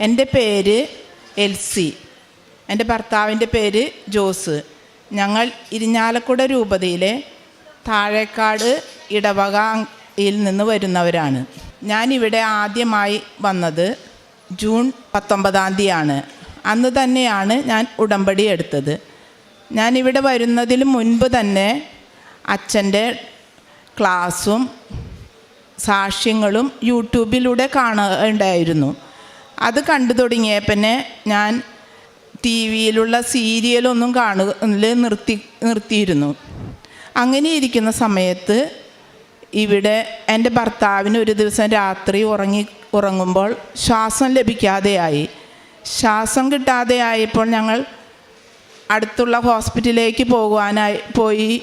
എന്റെ പേര് എൽസി. എന്റെ ഭർത്താവിന്റെ പേര് ജോസ്. ഞങ്ങൾ ഇരിഞ്ഞാലക്കുട രൂപതയിലെ താഴേക്കാട് ഇടവകയിൽ നിന്ന് വരുന്നവരാണ്. ഞാനിവിടെ ആദ്യമായി വന്നത് ജൂൺ പത്തൊമ്പതാം തീയതിയാണ്. അന്ന് തന്നെയാണ് ഞാൻ ഉടമ്പടി എടുത്തത്. ഞാനിവിടെ വരുന്നതിന് മുൻപ് തന്നെ അച്ഛന്റെ ക്ലാസ്സും സാക്ഷ്യങ്ങളും യൂട്യൂബിലൂടെ കാണുകയുണ്ടായിരുന്നു. അത് കണ്ടു തുടങ്ങിയ പിന്നെ ഞാൻ ടി വിയിലുള്ള സീരിയലൊന്നും കാണുക നിർത്തി നിർത്തിയിരുന്നു. അങ്ങനെ ഇരിക്കുന്ന സമയത്ത് ഇവിടെ എന്റെ ഭർത്താവിന് ഒരു ദിവസം രാത്രി ഉറങ്ങി ഉറങ്ങുമ്പോൾ ശ്വാസം ലഭിക്കാതെയായി. ശ്വാസം കിട്ടാതെ ആയപ്പോൾ ഞങ്ങൾ അടുത്തുള്ള ഹോസ്പിറ്റലിലേക്ക് പോകുവാനായി പോയി.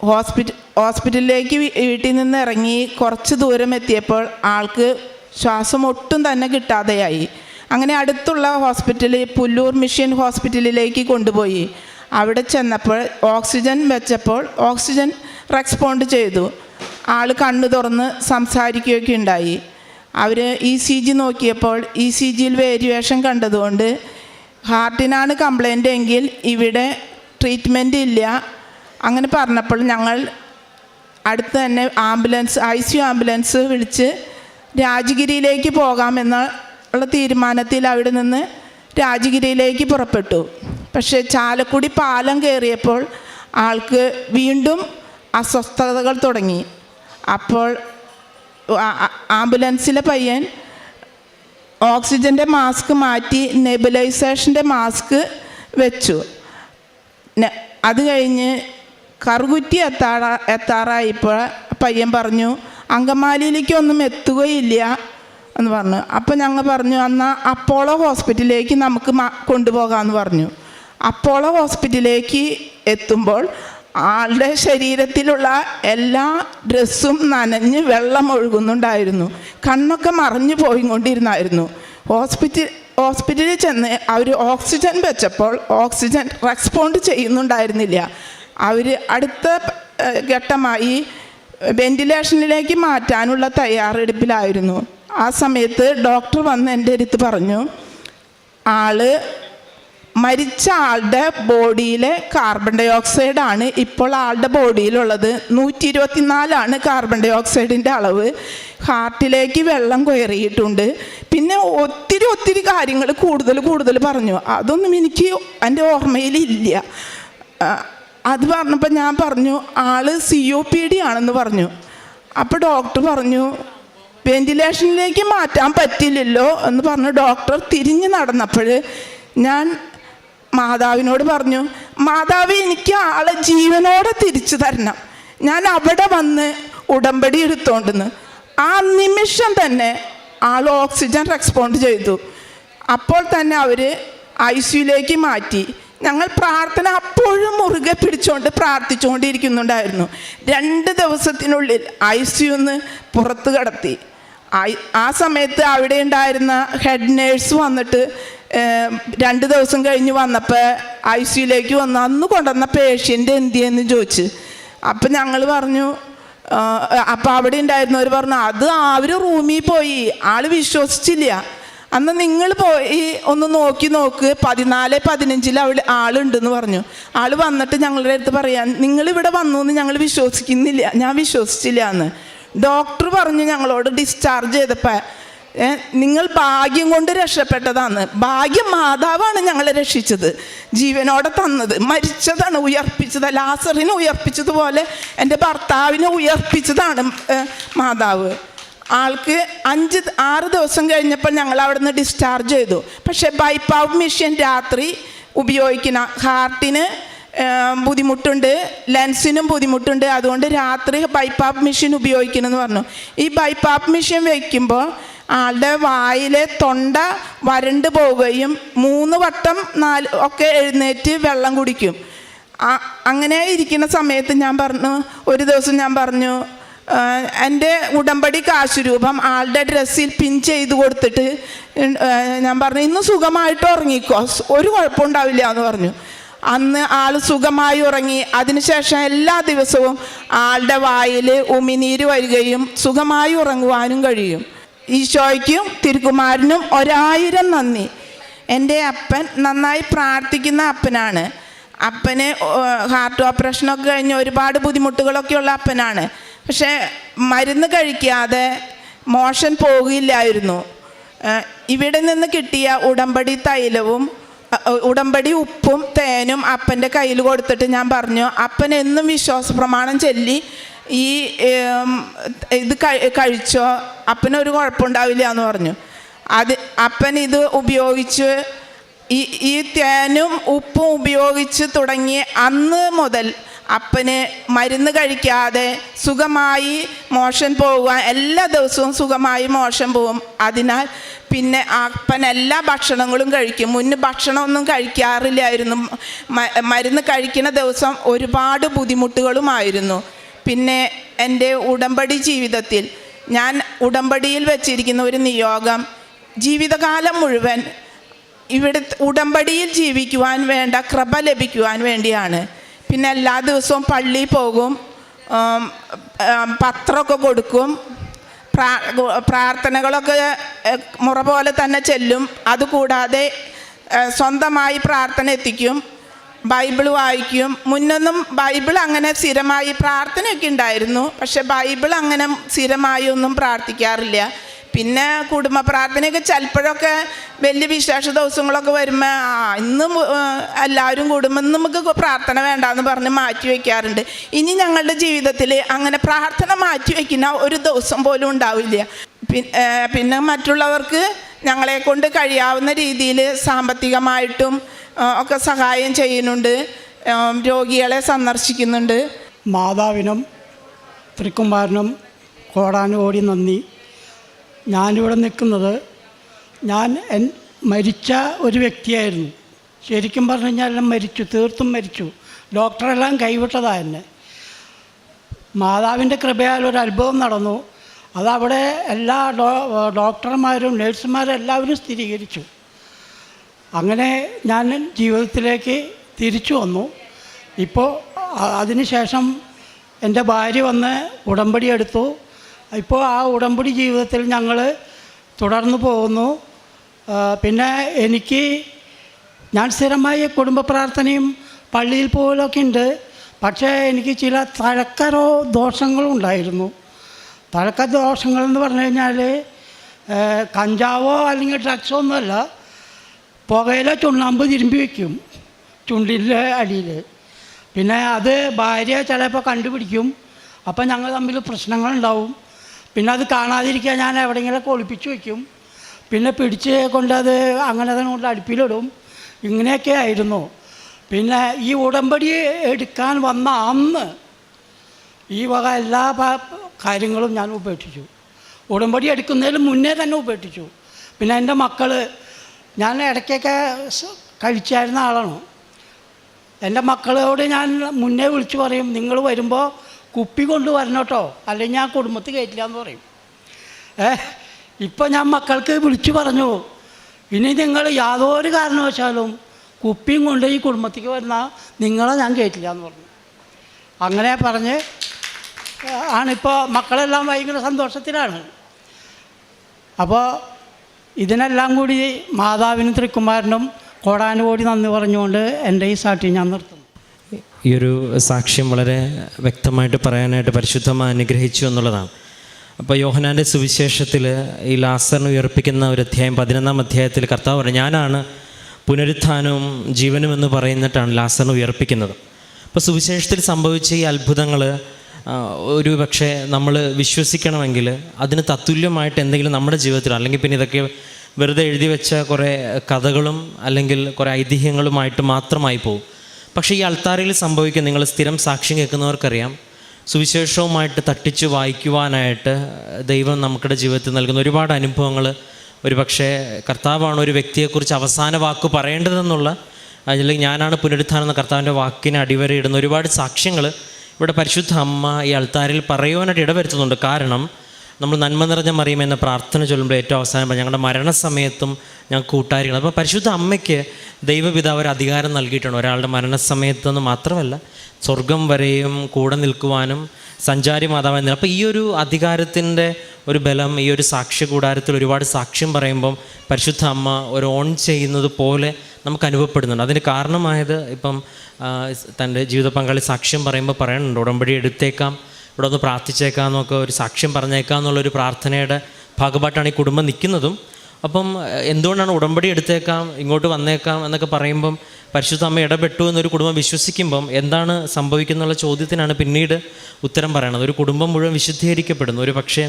ഹോസ്പിറ്റൽ ഹോസ്പിറ്റലിലേക്ക് വീട്ടിൽ നിന്ന് ഇറങ്ങി കുറച്ച് ദൂരം എത്തിയപ്പോൾ ആൾക്ക് ശ്വാസം ഒട്ടും തന്നെ കിട്ടാതെയായി. അങ്ങനെ അടുത്തുള്ള ഹോസ്പിറ്റലിൽ പുല്ലൂർ മിഷൻ ഹോസ്പിറ്റലിലേക്ക് കൊണ്ടുപോയി. അവിടെ ചെന്നപ്പോൾ ഓക്സിജൻ വെച്ചപ്പോൾ ഓക്സിജൻ റെസ്പോണ്ട് ചെയ്തു. ആൾ കണ്ണു തുറന്ന് സംസാരിക്കുകയൊക്കെ ഉണ്ടായി. അവർ ഇ സി ജി നോക്കിയപ്പോൾ ഇ സി ജിയിൽ വേരിയേഷൻ കണ്ടതുകൊണ്ട് ഹാർട്ടിനാണ് കംപ്ലൈന്റ് എങ്കിൽ ഇവിടെ ട്രീറ്റ്മെന്റ് ഇല്ല. അങ്ങനെ പറഞ്ഞപ്പോൾ ഞങ്ങൾ അടുത്ത് തന്നെ ആംബുലൻസ് ഐ സി ആംബുലൻസ് വിളിച്ച് രാജഗിരിയിലേക്ക് പോകാമെന്ന ഉള്ള തീരുമാനത്തിൽ അവിടെ നിന്ന് രാജഗിരിയിലേക്ക് പുറപ്പെട്ടു. പക്ഷേ ചാലക്കുടി പാലം കയറിയപ്പോൾ ആൾക്ക് വീണ്ടും അസ്വസ്ഥതകൾ തുടങ്ങി. അപ്പോൾ ആംബുലൻസിലെ പയ്യൻ ഓക്സിജന്റെ മാസ്ക് മാറ്റി നെബുലൈസേഷന്റെ മാസ്ക് വെച്ചു. അത് കഴിഞ്ഞ് കറുകുറ്റി എത്താറ എത്താറായപ്പോൾ പയ്യൻ പറഞ്ഞു അങ്കമാലിയിലേക്കൊന്നും എത്തുകയില്ല എന്ന് പറഞ്ഞു. അപ്പോൾ ഞങ്ങൾ പറഞ്ഞു എന്നാൽ അപ്പോളോ ഹോസ്പിറ്റലിലേക്ക് നമുക്ക് കൊണ്ടുപോകാമെന്ന് പറഞ്ഞു. അപ്പോളോ ഹോസ്പിറ്റലിലേക്ക് എത്തുമ്പോൾ ആളുടെ ശരീരത്തിലുള്ള എല്ലാ ഡ്രസ്സും നനഞ്ഞ് വെള്ളം ഒഴുകുന്നുണ്ടായിരുന്നു. കണ്ണൊക്കെ മറിഞ്ഞു പോയിക്കൊണ്ടിരുന്നായിരുന്നു. ഹോസ്പിറ്റൽ ഹോസ്പിറ്റലിൽ ചെന്ന് അവർ ഓക്സിജൻ വെച്ചപ്പോൾ ഓക്സിജൻ റെസ്പോണ്ട് ചെയ്യുന്നുണ്ടായിരുന്നില്ല. അവർ അടുത്ത ഘട്ടമായി വെന്റിലേഷനിലേക്ക് മാറ്റാനുള്ള തയ്യാറെടുപ്പിലായിരുന്നു. ആ സമയത്ത് ഡോക്ടർ വന്ന് എന്റെ അടുത്ത് പറഞ്ഞു ആൾ മരിച്ച ആളുടെ ബോഡിയിലെ കാർബൺ ഡൈ ഓക്സൈഡ് ആണ് ഇപ്പോൾ ആളുടെ ബോഡിയിലുള്ളത് നൂറ്റി ഇരുപത്തിനാലാണ് കാർബൺ ഡൈ ഓക്സൈഡിന്റെ അളവ്. ഹാർട്ടിലേക്ക് വെള്ളം കയറിയിട്ടുണ്ട്. പിന്നെ ഒത്തിരി ഒത്തിരി കാര്യങ്ങൾ കൂടുതൽ കൂടുതൽ പറഞ്ഞു. അതൊന്നും എനിക്ക് എന്റെ ഓർമ്മയിലില്ല. അത് പറഞ്ഞപ്പോൾ ഞാൻ പറഞ്ഞു ആൾ സി ഒ പി ഡി ആണെന്ന് പറഞ്ഞു. അപ്പോൾ ഡോക്ടർ പറഞ്ഞു വെന്റിലേഷനിലേക്ക് മാറ്റാൻ പറ്റില്ലല്ലോ എന്ന് പറഞ്ഞു. ഡോക്ടർ തിരിഞ്ഞ് നടന്നപ്പോൾ ഞാൻ മാതാവിനോട് പറഞ്ഞു മാതാവ് എനിക്ക് ആളെ ജീവനോടെ തിരിച്ചു തരണം. ഞാൻ അവിടെ വന്ന് ഉടമ്പടി എടുത്തോണ്ടെന്ന്. ആ നിമിഷം തന്നെ ആൾ ഓക്സിജൻ റെസ്പോണ്ട് ചെയ്തു. അപ്പോൾ തന്നെ അവർ ഐ സിയുലേക്ക് മാറ്റി. ഞങ്ങൾ പ്രാർത്ഥന അപ്പോഴും മുറുകെ പിടിച്ചുകൊണ്ട് പ്രാർത്ഥിച്ചുകൊണ്ടിരിക്കുന്നുണ്ടായിരുന്നു. രണ്ട് ദിവസത്തിനുള്ളിൽ ഐ സിയുന്ന് പുറത്ത് കടത്തി. ആ- സമയത്ത് അവിടെ ഉണ്ടായിരുന്ന ഹെഡ് നേഴ്സ് വന്നിട്ട് രണ്ട് ദിവസം കഴിഞ്ഞ് വന്നപ്പോൾ ഐ സിയിലേക്ക് വന്ന്. അന്ന് കൊണ്ടുവന്ന പേഷ്യന്റ് എന്തിയെന്ന് ചോദിച്ച്. അപ്പം ഞങ്ങൾ പറഞ്ഞു അപ്പം അവിടെ ഉണ്ടായിരുന്നവർ പറഞ്ഞു അത് അവർ റൂമിൽ പോയി. ആൾ വിശ്വസിച്ചില്ല. അന്ന് നിങ്ങൾ പോയി ഒന്ന് നോക്കി നോക്ക്. പതിനാല് പതിനഞ്ചിൽ അവൾ ആളുണ്ടെന്ന് പറഞ്ഞു. ആൾ വന്നിട്ട് ഞങ്ങളുടെ അടുത്ത് പറയാൻ നിങ്ങൾ ഇവിടെ വന്നു എന്ന് ഞങ്ങൾ വിശ്വസിക്കുന്നില്ല. ഞാൻ വിശ്വസിച്ചില്ല എന്ന്. ഡോക്ടർ പറഞ്ഞു ഞങ്ങളോട് ഡിസ്ചാർജ് ചെയ്തപ്പോൾ നിങ്ങൾ ഭാഗ്യം കൊണ്ട് രക്ഷപ്പെട്ടതാണ്. ഭാഗ്യം മാതാവാണ് ഞങ്ങളെ രക്ഷിച്ചത്. ജീവനോടെ തന്നത്. മരിച്ചതാണ് ഉയർപ്പിച്ചത്. ലാസറിനെ ഉയർപ്പിച്ചതുപോലെ എന്റെ ഭർത്താവിനെ ഉയർപ്പിച്ചതാണ് മാതാവ്. ആൾക്ക് അഞ്ച് ആറ് ദിവസം കഴിഞ്ഞപ്പോൾ ഞങ്ങൾ അവിടെ നിന്ന് ഡിസ്ചാർജ് ചെയ്തു. പക്ഷേ ബൈപ്പാവ് മെഷീൻ രാത്രി ഉപയോഗിക്കുന്ന ഹാർട്ടിന് ബുദ്ധിമുട്ടുണ്ട് ലെൻസിനും ബുദ്ധിമുട്ടുണ്ട്. അതുകൊണ്ട് രാത്രി ബൈപ്പാപ്പ് മെഷീൻ ഉപയോഗിക്കണമെന്ന് പറഞ്ഞു. ഈ ബൈപ്പാപ്പ് മെഷീൻ വയ്ക്കുമ്പോൾ ആളുടെ വായിലെ തൊണ്ട വരണ്ട് പോവുകയും മൂന്ന് വട്ടം നാല് ഒക്കെ എഴുന്നേറ്റ് വെള്ളം കുടിക്കും. അങ്ങനെ ഇരിക്കുന്ന സമയത്ത് ഞാൻ പറഞ്ഞു ഒരു ദിവസം ഞാൻ പറഞ്ഞു എന്റെ ഉടമ്പടി കാശുരൂപം ആളുടെ ഡ്രസ്സിൽ പിൻ ചെയ്ത് കൊടുത്തിട്ട് ഞാൻ പറഞ്ഞു ഇന്ന് സുഖമായിട്ട് ഉറങ്ങിക്കോ. ഒരു കുഴപ്പമുണ്ടാവില്ല എന്ന് പറഞ്ഞു. അന്ന് ആൾ സുഖമായി ഉറങ്ങി. അതിനുശേഷം എല്ലാ ദിവസവും ആളുടെ വായിൽ ഉമിനീര് വരികയും സുഖമായി ഉറങ്ങുവാനും കഴിയും. ഈശോയ്ക്കും തിരുക്കുമാരനും ഒരായിരം നന്ദി. എന്റെ അപ്പൻ നന്നായി പ്രാർത്ഥിക്കുന്ന അപ്പനാണ്. അപ്പന് ഹാർട്ട് ഓപ്പറേഷനൊക്കെ കഴിഞ്ഞ് ഒരുപാട് ബുദ്ധിമുട്ടുകളൊക്കെ ഉള്ള അപ്പനാണ്. പക്ഷേ മരുന്ന് കഴിക്കാതെ മോഷൻ പോകില്ലായിരുന്നു. ഇവിടെ നിന്ന് കിട്ടിയ ഉടമ്പടി തൈലവും ഉടമ്പടി ഉപ്പും തേനും അപ്പന്റെ കയ്യിൽ കൊടുത്തിട്ട് ഞാൻ പറഞ്ഞു അപ്പൻ എന്നും വിശ്വാസ പ്രമാണം ചൊല്ലി ഈ ഇത് കഴി- കഴിച്ചോ അപ്പനൊരു കുഴപ്പമുണ്ടാവില്ല എന്ന് പറഞ്ഞു. അത് അപ്പൻ ഇത് ഉപയോഗിച്ച് ഈ ഈ തേനും ഉപ്പും ഉപയോഗിച്ച് തുടങ്ങി അന്ന് മുതൽ അപ്പന് മരുന്ന് കഴിക്കാതെ സുഖമായി മോഷൻ പോവുക എല്ലാ ദിവസവും സുഖമായി മോഷൻ പോകും അതിനാൽ പിന്നെ അപ്പൻ എല്ലാ ഭക്ഷണങ്ങളും കഴിക്കും. മുന്ന് ഭക്ഷണമൊന്നും കഴിക്കാറില്ലായിരുന്നു. മരുന്ന് കഴിക്കുന്ന ദിവസം ഒരുപാട് ബുദ്ധിമുട്ടുകളുമായിരുന്നു. പിന്നെ എന്റെ ഉടമ്പടി ജീവിതത്തിൽ ഞാൻ ഉടമ്പടിയിൽ വെച്ചിരിക്കുന്ന ഒരു നിയോഗം ജീവിതകാലം മുഴുവൻ ഇവിടെ ഉടമ്പടിയിൽ ജീവിക്കുവാൻ വേണ്ട കൃപ ലഭിക്കുവാൻ വേണ്ടിയാണ്. പിന്നെ എല്ലാ ദിവസവും പള്ളിയിൽ പോകും. പത്രമൊക്കെ കൊടുക്കും. പ്രാ പ്രാർത്ഥനകളൊക്കെ മുറ പോലെ തന്നെ ചെല്ലും. അതുകൂടാതെ സ്വന്തമായി പ്രാർത്ഥന എത്തിക്കും. ബൈബിൾ വായിക്കും. മുന്നൊന്നും ബൈബിൾ അങ്ങനെ സ്ഥിരമായി പ്രാർത്ഥനയൊക്കെ ഉണ്ടായിരുന്നു. പക്ഷെ ബൈബിൾ അങ്ങനെ സ്ഥിരമായി ഒന്നും പ്രാർത്ഥിക്കാറില്ല. പിന്നെ കുടുംബ പ്രാർത്ഥനയൊക്കെ ചിലപ്പോഴൊക്കെ വലിയ വിശേഷ ദിവസങ്ങളൊക്കെ വരുമ്പോൾ ആ ഇന്നും എല്ലാവരും കൂടുമ്പോൾ നമുക്ക് പ്രാർത്ഥന വേണ്ടാന്ന് പറഞ്ഞ് മാറ്റി വയ്ക്കാറുണ്ട് ഇനി ഞങ്ങളുടെ ജീവിതത്തിൽ അങ്ങനെ പ്രാർത്ഥന മാറ്റി വയ്ക്കുന്ന ഒരു ദിവസം പോലും ഉണ്ടാവില്ല. പിന്നെ മറ്റുള്ളവർക്ക് ഞങ്ങളെ കൊണ്ട് കഴിയാവുന്ന രീതിയിൽ സാമ്പത്തികമായിട്ടും ഒക്കെ സഹായം ചെയ്യുന്നുണ്ട്. രോഗികളെ സന്ദർശിക്കുന്നുണ്ട്. മാതാവിനും തൃക്കുമാരനും കോടാനോടി നന്ദി. ഞാനിവിടെ നിൽക്കുന്നത് ഞാൻ എൻ മരിച്ച ഒരു വ്യക്തിയായിരുന്നു. ശരിക്കും പറഞ്ഞു കഴിഞ്ഞാൽ മരിച്ചു തീർത്തും മരിച്ചു. ഡോക്ടറെല്ലാം കൈവിട്ടതാണ് എന്നെ. മാതാവിന്റെ കൃപയാൽ ഒരു അത്ഭുതം നടന്നു. അതവിടെ എല്ലാ ഡോ ഡോക്ടർമാരും നേഴ്സുമാരും എല്ലാവരും സ്ഥിരീകരിച്ചു. അങ്ങനെ ഞാൻ ജീവിതത്തിലേക്ക് തിരിച്ചു വന്നു. ഇപ്പോൾ അതിനുശേഷം എന്റെ ഭാര്യ വന്ന് ഉടമ്പടി എടുത്തു. ഇപ്പോൾ ആ ഉടമ്പടി ജീവിതത്തിൽ ഞങ്ങൾ തുടർന്നു പോകുന്നു. പിന്നെ എനിക്ക് ഞാൻ സ്ഥിരമായി കുടുംബ പ്രാർത്ഥനയും പള്ളിയിൽ പോകലൊക്കെ ഉണ്ട്. പക്ഷേ എനിക്ക് ചില തഴക്കരോ ദോഷങ്ങളും ഉണ്ടായിരുന്നു. തഴക്ക ദോഷങ്ങളെന്ന് പറഞ്ഞു കഴിഞ്ഞാൽ കഞ്ചാവോ അല്ലെങ്കിൽ ഡ്രഗ്സോ ഒന്നുമല്ല. പുകയില ചുണ്ണാമ്പ് തിരുമ്പി വയ്ക്കും ചുണ്ടിന്റെ അടിയിൽ പിന്നെ അത് ഭാര്യ ചിലപ്പോൾ കണ്ടുപിടിക്കും. അപ്പം ഞങ്ങൾ തമ്മിൽ പ്രശ്നങ്ങളുണ്ടാവും. പിന്നെ അത് കാണാതിരിക്കാൻ ഞാൻ എവിടെയെങ്കിലും ഒളിപ്പിച്ച് വയ്ക്കും. പിന്നെ പിടിച്ച് കൊണ്ടത് അങ്ങനെ തന്നെ കൊണ്ട് അടുപ്പിലിടും. ഇങ്ങനെയൊക്കെ ആയിരുന്നു. പിന്നെ ഈ ഉടമ്പടി എടുക്കാൻ വന്ന അന്ന് ഈ വക എല്ലാ കാര്യങ്ങളും ഞാൻ ഉപേക്ഷിച്ചു. ഉടമ്പടി എടുക്കുന്നതിന് മുന്നേ തന്നെ ഉപേക്ഷിച്ചു. പിന്നെ എന്റെ മക്കൾ ഞാൻ ഇടയ്ക്കൊക്കെ കഴിച്ചായിരുന്ന ആളാണ്. എന്റെ മക്കളോട് ഞാൻ മുന്നേ വിളിച്ചു പറയും നിങ്ങൾ വരുമ്പോൾ കുപ്പി കൊണ്ട് വരണം കേട്ടോ. അല്ലെങ്കിൽ ഞാൻ കുടുംബത്തിൽ കയറ്റില്ല എന്ന് പറയും. ഏ ഇപ്പം ഞാൻ മക്കൾക്ക് വിളിച്ചു പറഞ്ഞു. ഇനി നിങ്ങൾ യാതൊരു കാരണവശാലും കുപ്പിയും കൊണ്ട് ഈ കുടുംബത്തേക്ക് വരുന്ന നിങ്ങളെ ഞാൻ കയറ്റില്ല എന്ന് പറഞ്ഞു. അങ്ങനെ പറഞ്ഞ് ആണിപ്പോൾ മക്കളെല്ലാം ഭയങ്കര സന്തോഷത്തിലാണ്. അപ്പോൾ ഇതിനെല്ലാം കൂടി മാതാവിനും തൃക്കുമാരനും കോടാനുകൂടി നന്ദി പറഞ്ഞുകൊണ്ട് എന്റെ ഈ സാക്ഷി ഞാൻ നിർത്തുന്നു. ഈ ഒരു സാക്ഷ്യം വളരെ വ്യക്തമായിട്ട് പറയാനായിട്ട് പരിശുദ്ധമായി അനുഗ്രഹിച്ചു എന്നുള്ളതാണ്. അപ്പോൾ യോഹനാന്റെ സുവിശേഷത്തിൽ ഈ ലാസറിനെ ഉയർപ്പിക്കുന്ന ഒരു അധ്യായം പതിനൊന്നാം അധ്യായത്തിൽ കർത്താവ് പറഞ്ഞു ഞാനാണ് പുനരുത്ഥാനവും ജീവനും എന്ന് പറയുന്നിട്ടാണ് ലാസറിനെ ഉയർപ്പിക്കുന്നത്. അപ്പോൾ സുവിശേഷത്തിൽ സംഭവിച്ച ഈ അത്ഭുതങ്ങൾ ഒരു പക്ഷേ നമ്മൾ വിശ്വസിക്കണമെങ്കിൽ അതിന് തത്തുല്യമായിട്ട് എന്തെങ്കിലും നമ്മുടെ ജീവിതത്തിൽ അല്ലെങ്കിൽ പിന്നെ ഇതൊക്കെ വെറുതെ എഴുതി വെച്ച കുറേ കഥകളും അല്ലെങ്കിൽ കുറേ ഐതിഹ്യങ്ങളുമായിട്ട് മാത്രമായി പോകും പക്ഷേ ഈ അൾത്താരയിൽ സംഭവിക്കുക നിങ്ങൾ സ്ഥിരം സാക്ഷ്യം കേൾക്കുന്നവർക്കറിയാം. സുവിശേഷവുമായിട്ട് തട്ടിച്ച് വായിക്കുവാനായിട്ട് ദൈവം നമുക്കുടെ ജീവിതത്തിൽ നൽകുന്ന ഒരുപാട് അനുഭവങ്ങൾ. ഒരു പക്ഷേ കർത്താവാണ് ഒരു വ്യക്തിയെക്കുറിച്ച് അവസാന വാക്ക് പറയേണ്ടതെന്നുള്ള അല്ലെങ്കിൽ ഞാനാണ് പുനരുത്ഥാനം എന്ന കർത്താവിന്റെ വാക്കിനെ അടിവരയിടുന്ന ഒരുപാട് സാക്ഷ്യങ്ങൾ ഇവിടെ പരിശുദ്ധ അമ്മ ഈ അൾത്താരിൽ പറയുവാനായിട്ട് ഇടവരുത്തുന്നുണ്ട്. കാരണം നമ്മൾ നന്മ നിറഞ്ഞ മറിയും എന്ന പ്രാർത്ഥന ചൊല്ലുമ്പോൾ ഏറ്റവും അവസാനം ഞങ്ങളുടെ മരണസമയത്തും ഞങ്ങൾ കൂട്ടാരികൾ അപ്പോൾ പരിശുദ്ധ അമ്മയ്ക്ക് ദൈവപിതാവ് ഒരു അധികാരം നൽകിയിട്ടുണ്ട്. ഒരാളുടെ മരണസമയത്തെന്ന് മാത്രമല്ല സ്വർഗം വരെയും കൂടെ നിൽക്കുവാനും സഞ്ചാരി മാതാവ് അപ്പോൾ ഈ ഒരു അധികാരത്തിന്റെ ഒരു ബലം ഈ ഒരു സാക്ഷ്യ കൂടാരത്തിൽ ഒരുപാട് സാക്ഷ്യം പറയുമ്പം പരിശുദ്ധ അമ്മ ഒരു ഓൺ ചെയ്യുന്നത് പോലെ നമുക്ക് അനുഭവപ്പെടുന്നുണ്ട്. അതിന് കാരണമായത് ഇപ്പം തന്റെ ജീവിത പങ്കാളി സാക്ഷ്യം പറയുമ്പോൾ പറയുന്നുണ്ട് ഉടമ്പടി എടുത്തേക്കാം ഇവിടെ ഒന്ന് പ്രാർത്ഥിച്ചേക്കാം എന്നൊക്കെ ഒരു സാക്ഷ്യം പറഞ്ഞേക്കാം എന്നുള്ളൊരു പ്രാർത്ഥനയുടെ ഭാഗമായിട്ടാണ് ഈ കുടുംബം നിൽക്കുന്നതും. അപ്പം എന്തുകൊണ്ടാണ് ഉടമ്പടി എടുത്തേക്കാം ഇങ്ങോട്ട് വന്നേക്കാം എന്നൊക്കെ പറയുമ്പം പരിശുദ്ധ അമ്മ ഇടപെട്ടു എന്നൊരു കുടുംബം വിശ്വസിക്കുമ്പം എന്താണ് സംഭവിക്കുന്നുള്ള ചോദ്യത്തിനാണ് പിന്നീട് ഉത്തരം പറയണത്. ഒരു കുടുംബം മുഴുവൻ വിശുദ്ധീകരിക്കപ്പെടുന്നു. ഒരു പക്ഷേ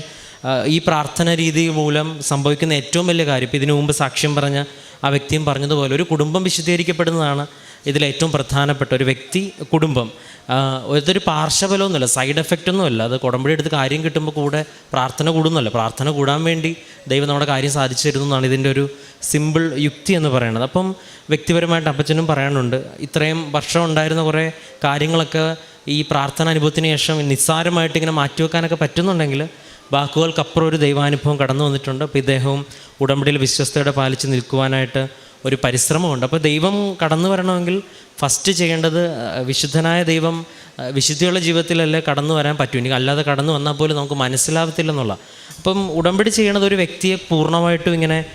ഈ പ്രാർത്ഥന രീതി മൂലം സംഭവിക്കുന്ന ഏറ്റവും വലിയ കാര്യം ഇപ്പം ഇതിനു മുമ്പ് സാക്ഷ്യം പറഞ്ഞ ആ വ്യക്തിയും പറഞ്ഞതുപോലെ ഒരു കുടുംബം വിശുദ്ധീകരിക്കപ്പെടുന്നതാണ് ഇതിൽ ഏറ്റവും പ്രധാനപ്പെട്ട ഒരു വ്യക്തി കുടുംബം. ഇതൊരു പാർശ്വഫലമൊന്നുമില്ല സൈഡ് എഫക്റ്റ് ഒന്നുമല്ല അത് കുടമ്പടി എടുത്ത് കാര്യം കിട്ടുമ്പോൾ കൂടെ പ്രാർത്ഥന കൂടുന്നല്ല പ്രാർത്ഥന കൂടാൻ വേണ്ടി ദൈവം നമ്മുടെ കാര്യം സാധിച്ചു തരുന്നു എന്നാണ് ഇതിന്റെ ഒരു സിമ്പിൾ യുക്തി എന്ന് പറയുന്നത്. അപ്പം വ്യക്തിപരമായിട്ട് അപ്പച്ചനും പറയാനുണ്ട് ഇത്രയും വർഷം ഉണ്ടായിരുന്ന കുറേ കാര്യങ്ങളൊക്കെ ഈ പ്രാർത്ഥന അനുഭവത്തിന് ശേഷം നിസ്സാരമായിട്ട് ഇങ്ങനെ മാറ്റിവെക്കാനൊക്കെ പറ്റുന്നുണ്ടെങ്കിൽ വാക്കുകൾക്കപ്പുറം ഒരു ദൈവാനുഭവം കടന്നു വന്നിട്ടുണ്ട്. അപ്പോൾ ഇദ്ദേഹവും ഉടമ്പടിയിൽ വിശ്വസ്തയോടെ പാലിച്ച് നിൽക്കുവാനായിട്ട് ഒരു പരിശ്രമമുണ്ട്. അപ്പോൾ ദൈവം കടന്നു വരണമെങ്കിൽ ഫസ്റ്റ് ചെയ്യേണ്ടത് വിശുദ്ധനായ ദൈവം വിശുദ്ധിയുള്ള ജീവിതത്തിലല്ലേ കടന്നു വരാൻ പറ്റൂ. എനിക്ക് അല്ലാതെ കടന്നു വന്നാൽ പോലും നമുക്ക് മനസ്സിലാവത്തില്ലെന്നുള്ള. അപ്പം ഉടമ്പടി ചെയ്യണത് ഒരു വ്യക്തിയെ പൂർണമായിട്ടും ഇങ്ങനെ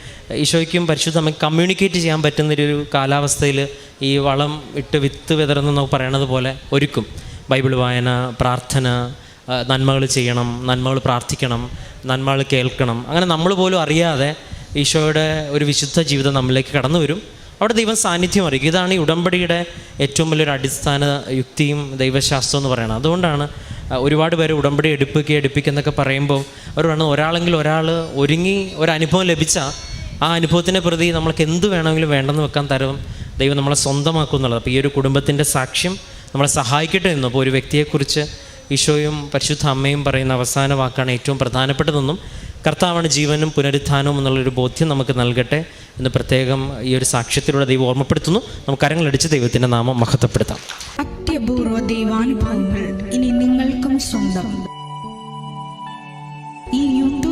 ഈശോയ്ക്കും പരിശുദ്ധമ്മയ്ക്ക് കമ്മ്യൂണിക്കേറ്റ് ചെയ്യാൻ പറ്റുന്ന ഒരു കാലാവസ്ഥയിൽ ഈ വളം ഇട്ട് വിത്ത് നമുക്ക് പറയണത് പോലെ ഒരുക്കും. ബൈബിൾ വായന പ്രാർത്ഥന നന്മകൾ ചെയ്യണം നന്മകൾ പ്രാർത്ഥിക്കണം നന്മകൾ കേൾക്കണം. അങ്ങനെ നമ്മൾ പോലും അറിയാതെ ഈശോയുടെ ഒരു വിശുദ്ധ ജീവിതം നമ്മളിലേക്ക് കടന്നു വരും. അവിടെ ദൈവം സാന്നിധ്യം അറിയിക്കും. ഇതാണ് ഈ ഉടമ്പടിയുടെ ഏറ്റവും വലിയൊരു അടിസ്ഥാന യുക്തിയും ദൈവശാസ്ത്രം എന്ന് പറയുന്നത്. അതുകൊണ്ടാണ് ഒരുപാട് പേര് ഉടമ്പടി എടുപ്പിക്കുക എടുപ്പിക്കുന്നൊക്കെ പറയുമ്പോൾ അവർ പറഞ്ഞു ഒരാളെങ്കിൽ ഒരാൾ ഒരുങ്ങി ഒരനുഭവം ലഭിച്ചാൽ ആ അനുഭവത്തിനെ പ്രതി നമ്മൾക്ക് എന്ത് വേണമെങ്കിലും വേണ്ടെന്ന് വെക്കാൻ തരവും ദൈവം നമ്മളെ സ്വന്തമാക്കും എന്നുള്ളത്. അപ്പോൾ ഈ ഒരു കുടുംബത്തിന്റെ സാക്ഷ്യം നമ്മളെ സഹായിക്കട്ടെ എന്നും. അപ്പോൾ ഒരു വ്യക്തിയെക്കുറിച്ച് ഈശോയും പരിശുദ്ധ അമ്മയും പറയുന്ന അവസാന വാക്കാണ് ഏറ്റവും പ്രധാനപ്പെട്ടതെന്നും കർത്താവാണ് ജീവനും പുനരുത്ഥാനവും എന്നുള്ളൊരു ബോധ്യം നമുക്ക് നൽകട്ടെ എന്ന് പ്രത്യേകം ഈ ഒരു സാക്ഷ്യത്തിലൂടെ ദൈവം ഓർമ്മപ്പെടുത്തുന്നു. നമുക്ക് കരങ്ങളടിച്ച് ദൈവത്തിന്റെ നാമം മഹത്വപ്പെടുത്താം. അത്യപൂർവ ദൈവാനുഭവങ്ങൾ ഇനി നിങ്ങൾക്കും സ്വന്തം.